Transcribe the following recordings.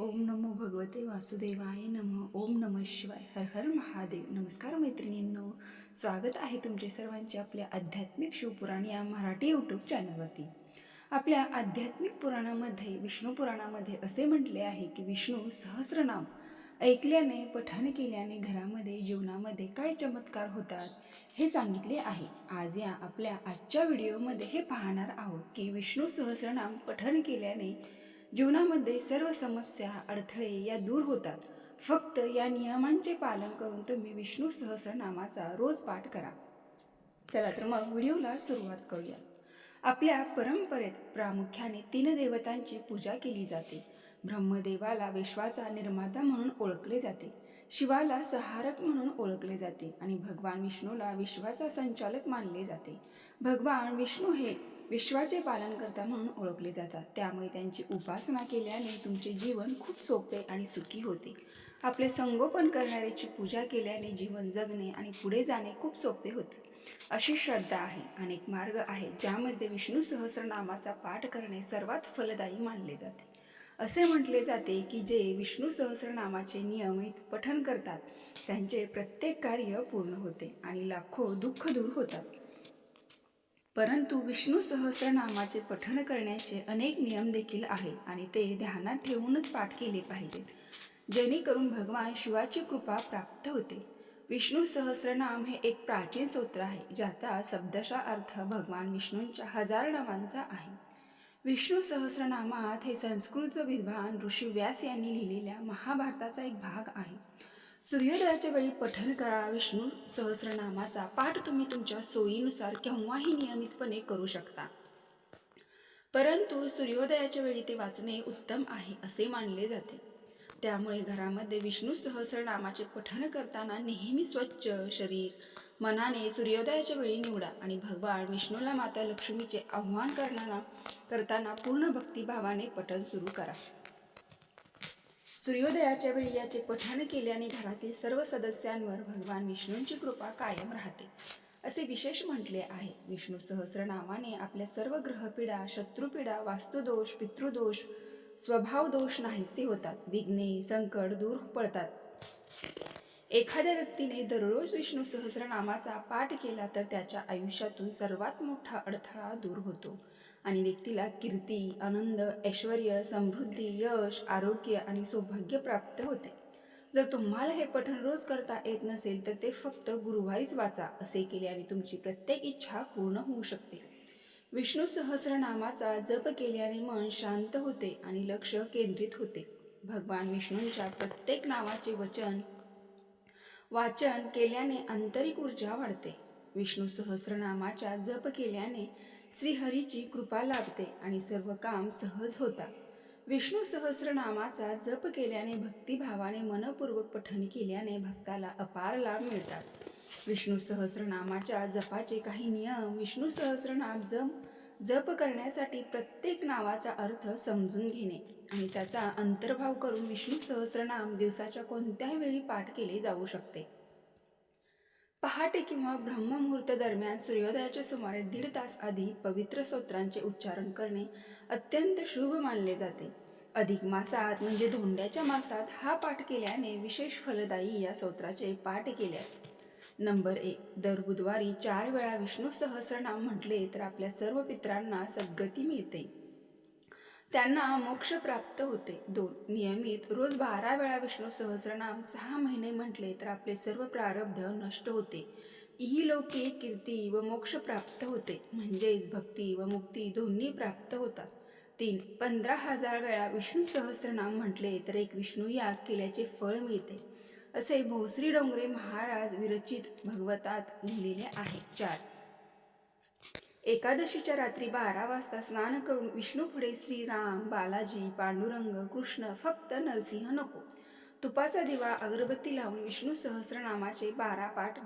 ओम नमो भगवते वासुदेवाय नम. ओम नम शिवाय. हर हर महादेव. नमस्कार मैत्रिणींनो. स्वागत आहे तुमचे सर्वांचे आपल्या आध्यात्मिक शिवपुराण या मराठी यूट्यूब चॅनलवरती आपल्या आध्यात्मिक पुराणामध्ये विष्णू पुराणामध्ये असे म्हटले आहे की विष्णू सहस्रनाम ऐकल्याने पठण केल्याने घरामध्ये जीवनामध्ये काय चमत्कार होतात हे सांगितले आहे. आज या आपल्या आजच्या व्हिडिओमध्ये हे पाहणार आहोत की विष्णू सहस्रनाम पठण केल्याने जीवनामध्ये सर्व समस्या अडथळे या दूर होतात. फक्त या नियमांचे पालन करून तुम्ही विष्णू सहस्रनामाचा रोज पाठ करा. चला तर मग व्हिडिओला सुरुवात करूया. आपल्या परंपरेत प्रामुख्याने तीन देवतांची पूजा केली जाते. ब्रह्मदेवाला विश्वाचा निर्माता म्हणून ओळखले जाते. शिवाला सहारक म्हणून ओळखले जाते आणि भगवान विष्णूला विश्वाचा संचालक मानले जाते. भगवान विष्णू हे विश्वाचे पालनकर्ता म्हणून ओळखले जातात. त्यामुळे त्यांची उपासना केल्याने तुमचे जीवन खूप सोपे आणि सुखी होते. आपले संगोपन करणाऱ्याची पूजा केल्याने जीवन जगणे आणि पुढे जाणे खूप सोपे होते. अशी श्रद्धा आहे अनेक मार्ग आहेत ज्यामध्ये विष्णू सहस्रनामाचा पाठ करणे सर्वात फलदायी मानले जाते. असे म्हटले जाते की जे विष्णू सहस्रनामाचे नियमित पठन करतात त्यांचे प्रत्येक कार्य पूर्ण होते आणि लाखो दुःख दूर होतात. परंतु विष्णू सहस्रनामाचे पठन करण्याचे अनेक नियम देखील आहेत आणि ते ध्यानात ठेवूनच पाठ केले पाहिजेत. जेणेकरून भगवान शिवाची कृपा प्राप्त होते. विष्णू सहस्रनाम हे एक प्राचीन स्तोत्र आहे ज्याचा शब्दशा अर्थ भगवान विष्णूंच्या हजार नावांचा आहे. विष्णू सहस्रनामात हे संस्कृत विद्वान ऋषी व्यास यांनी लिहिलेल्या महाभारताचा एक भाग आहे. सूर्योदयाच्या वेळी पठन करा विष्णू. सहस्रनामाचा पाठ तुम्ही तुमच्या सोयीनुसार केव्हाही नियमितपणे करू शकता. परंतु सूर्योदयाच्या वेळी ते वाचणे उत्तम आहे असे मानले जाते. त्यामुळे घरामध्ये विष्णू सहस्रनामाचे पठन करताना नेहमी स्वच्छ शरीर मनाने सूर्योदयाच्या वेळी निवडा आणि भगवान विष्णूला माता लक्ष्मीचे आव्हान करताना करताना पूर्ण भक्तिभावाने पठन सुरू करा. सूर्योदयाच्या वेळी याचे पठण केल्याने घरातील सर्व सदस्यांवर भगवान विष्णूंची कृपा कायम राहते. असे विशेष म्हटले आहे. विष्णू सहस्रनामाने आपल्या सर्व ग्रहपीडा शत्रुपीडा वास्तुदोष पितृदोष स्वभाव दोष नाहीसे होतात. विघ्ने संकट दूर पडतात. एखाद्या व्यक्तीने दररोज विष्णू सहस्रनामाचा पाठ केला तर त्याच्या आयुष्यातून सर्वात मोठा अडथळा दूर होतो. आणि व्यक्तीला कीर्ती आनंद ऐश्वर समृद्धी यश आरोग्य आणि सौभाग्य प्राप्त होते. जर तुम्हाला हे पठण रोज करता येत नसेल तर ते फक्त गुरुवारीच वाचा असे केले आणि तुमची प्रत्येक इच्छा पूर्ण होऊ शकते. विष्णू सहस्रनामाचा जप केल्याने मन शांत होते आणि लक्ष केंद्रित होते. भगवान विष्णूंच्या प्रत्येक नावाचे वचन वाचन केल्याने आंतरिक ऊर्जा वाढते. विष्णू सहस्रनामाच्या जप केल्याने श्रीहरीची कृपा लाभते आणि सर्व काम सहज होतात विष्णू सहस्रनामाचा जप केल्याने भक्तिभावाने मनपूर्वक पठण केल्याने भक्ताला अपार लाभ मिळतात. विष्णू सहस्रनामाच्या जपाचे काही नियम विष्णू सहस्रनाम जप जप करण्यासाठी प्रत्येक नावाचा अर्थ समजून घेणे आणि त्याचा अंतर्भाव करून विष्णू सहस्रनाम दिवसाच्या कोणत्याही वेळी पाठ केले जाऊ शकते. पहाटे किंवा ब्रह्ममुहूर्त दरम्यान सूर्योदयाच्या सुमारे दीड तास आधी पवित्र स्तोत्रांचे उच्चारण करणे अत्यंत शुभ मानले जाते. अधिक मासात म्हणजे धोंड्याच्या मासात हा पाठ केल्याने विशेष फलदायी या स्तोत्राचे पाठ केल्यास. नंबर एक दर बुधवारी चार वेळा विष्णू सहस्रनाम म्हटले तर आपल्या सर्व पित्रांना सद्गती मिळते. त्यांना मोक्ष प्राप्त होते. दोन. नियमित रोज बारा वेळा विष्णू सहस्रनाम सहा महिने म्हटले तर आपले सर्व प्रारब्ध नष्ट होते. ही लोके कीर्ती व मोक्ष प्राप्त होते. म्हणजेच भक्ती व मुक्ती दोन्ही प्राप्त होतात. तीन. पंधरा हजार वेळा विष्णू सहस्रनाम म्हटले तर एक विष्णू याग केल्याचे फळ मिळते. असे भोसरी डोंगरे महाराज विरचित भगवतात लिहिलेले आहे. चार. एकादशीच्या रात्री बारा वाजता स्नान करून विष्णू पुढे श्रीराम बालाजी पांडुरंग कृष्ण फक्त नरसिंह नको. तुपाचा दिवा अगरबत्ती लावून विष्णू सहस्रनामाचे बारा पाठ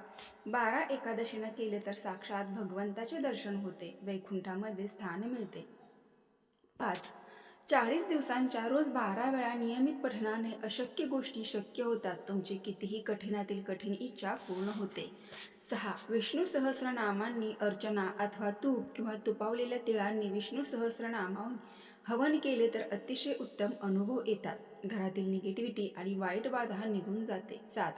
बारा एकादशीनं केले तर साक्षात भगवंताचे दर्शन होते वैकुंठामध्ये स्थान मिळते. पाच चाळीस दिवसांच्या रोज बारा वेळा नियमित पठणाने अशक्य गोष्टी शक्य होतात तुमची कितीही कठीणातील कठीण इच्छा पूर्ण होते. सहा. विष्णू सहस्रनामांनी अर्चना अथवा तूप किंवा तुपावलेल्या तिळांनी विष्णू सहस्रनामाहून हवन केले तर अतिशय उत्तम अनुभव येतात. घरातील निगेटिव्हिटी आणि वाईट बाधा निघून जाते. सात.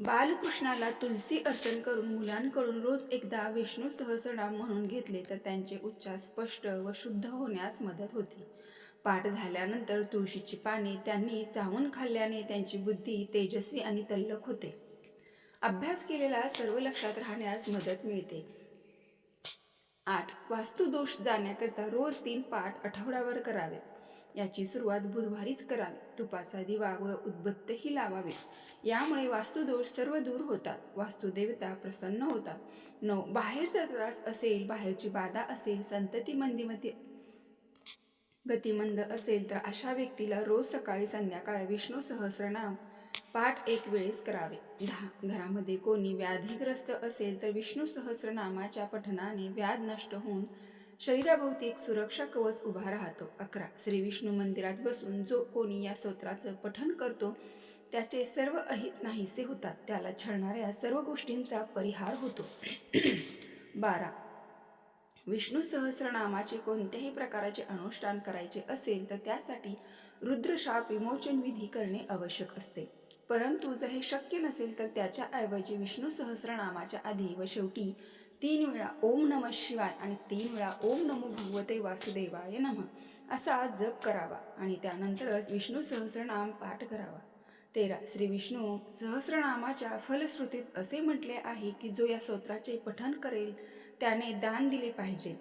बालकृष्णाला तुलसी अर्चन करून मुलांकडून रोज एकदा विष्णू सहस्रनाम म्हणून घेतले तर त्यांचे उच्चार स्पष्ट व शुद्ध होण्यास मदत होते. पाठ झाल्यानंतर तुळशीची पाने त्यांनी चावून खाल्ल्याने त्यांची बुद्धी तेजस्वी आणि तल्लख होते. अभ्यास केलेला सर्व लक्षात राहण्यास मदत मिळते. आठ. वास्तुदोष जाण्याकरता रोज तीन पाठ आठवड्यावर करावेत याची सुरुवात बुधवारीच करावी. तुपाचा दिवा व उद्बत्तही लावावीच यामुळे वास्तुदोष सर्व दूर होतात. वास्तुदेवता प्रसन्न होतात. नऊ बाहेरचा त्रास असेल बाहेरची बाधा असेल संतती मंदीमध्ये गतिमंद असेल तर अशा व्यक्तीला रोज सकाळी संध्याकाळी विष्णू सहस्रनाम पाठ एक वेळेस करावे. दहा घरामध्ये कोणी व्याधीग्रस्त असेल तर विष्णू सहस्रनामाच्या पठनाने व्याध नष्ट होऊन शरीराभोवती एक सुरक्षा कवच उभा राहतो. अकरा. श्री विष्णू मंदिरात बसून जो कोणी या स्तोत्राचं पठन करतो त्याचे सर्व अहित नाहीसे होतात. त्याला छळणाऱ्या सर्व गोष्टींचा परिहार होतो. बारा. विष्णू सहस्रनामाचे कोणत्याही प्रकाराचे अनुष्ठान करायचे असेल तर त्यासाठी रुद्रशाप विमोचन विधी करणे आवश्यक असते. परंतु जर हे शक्य नसेल तर त्याच्याऐवजी विष्णू सहस्रनामाच्या आधी व शेवटी तीन वेळा ओम नम शिवाय आणि तीन वेळा ओम नमो भगवते वासुदेवाय नम असा जप करावा आणि त्यानंतरच विष्णू सहस्रनाम पाठ करावा. तेरा श्री विष्णू सहस्रनामाच्या फलश्रुतीत असे म्हटले आहे की जो या स्तोत्राचे पठन करेल त्याने दान दिले पाहिजे.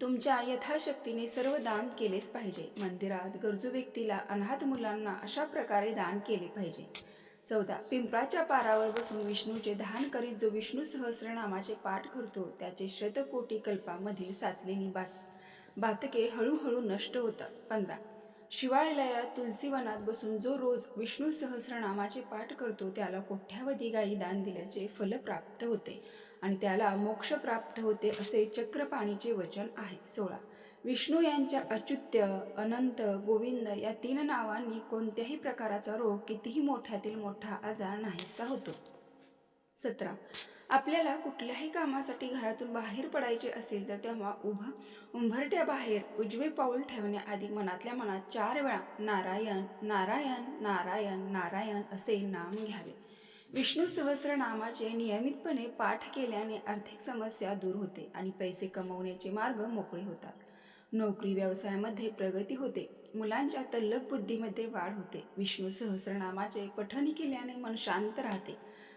तुमच्या यथाशक्तीने सर्व दान केलेच पाहिजे. मंदिरात गरजू व्यक्तीला अनाथ मुलांना अशा प्रकारे दान केले पाहिजे. चौदा. पिंपळाच्या पारावर बसून विष्णूचे ध्यान करीत जो विष्णू सहस्रनामाचे पाठ करतो त्याचे शतकोटी कल्पामध्ये साचलेली बात. बातके हळूहळू नष्ट होतात. पंधरा. शिवालयात तुलसीवनात बसून जो रोज विष्णू सहस्रनामाचे पाठ करतो त्याला कोट्यावधी गायी दान दिल्याचे फल प्राप्त होते आणि त्याला मोक्ष प्राप्त होते असे चक्रपाणीचे वचन आहे. सोळा. विष्णू यांच्या अच्युत्य अनंत गोविंद या तीन नावांनी कोणत्याही प्रकाराचा रोग कितीही मोठ्यातील मोठा आजार नाहीसा होतो. सतरा. आपल्याला कुठल्याही कामासाठी घरातून बाहेर पडायचे असेल तर तेव्हा उभं उंभरट्याबाहेर उजवे पाऊल ठेवण्याआधी मनातल्या मनात चार वेळा नारायण नारायण नारायण नारायण असे नाम घ्यावे. विष्णू सहस्रनामाचे नियमितपणे पाठ केल्याने आर्थिक समस्या दूर होते आणि पैसे कमवण्याचे मार्ग मोकळे होतात. नोकरी व्यवसायामध्ये प्रगती होते. मुलांच्या तल्लक बुद्धीमध्ये वाढ होते. विष्णू सहस्रनामाचे पठणी केल्याने मन शांत राहते.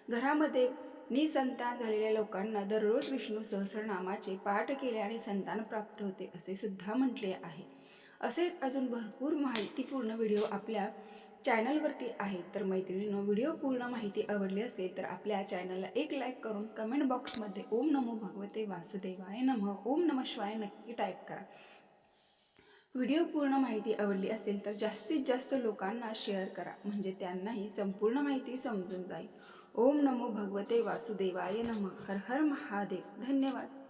घरामध्ये निसंतान झालेल्या लोकांना दररोज विष्णू सहस्रनामाचे पाठ केल्याने संतान प्राप्त होते असे सुद्धा म्हटले आहे. असेच अजून भरपूर माहितीपूर्ण व्हिडिओ आपल्या चॅनलवरती आहे तर मैत्रिणीनं व्हिडिओ पूर्ण माहिती आवडली असेल तर आपल्या चॅनलला एक लाईक करून कमेंट बॉक्समध्ये ओम नमो भगवते वासुदेवाय नम. ओम नम शिवाय नक्की टाईप करा. व्हिडिओ पूर्ण माहिती आवडली असेल तर जास्तीत जास्त लोकांना शेअर करा. म्हणजे त्यांनाही संपूर्ण माहिती समजून जाईल. ओम नमो भगवते वासुदेवाय नम. हर हर महादेव. धन्यवाद.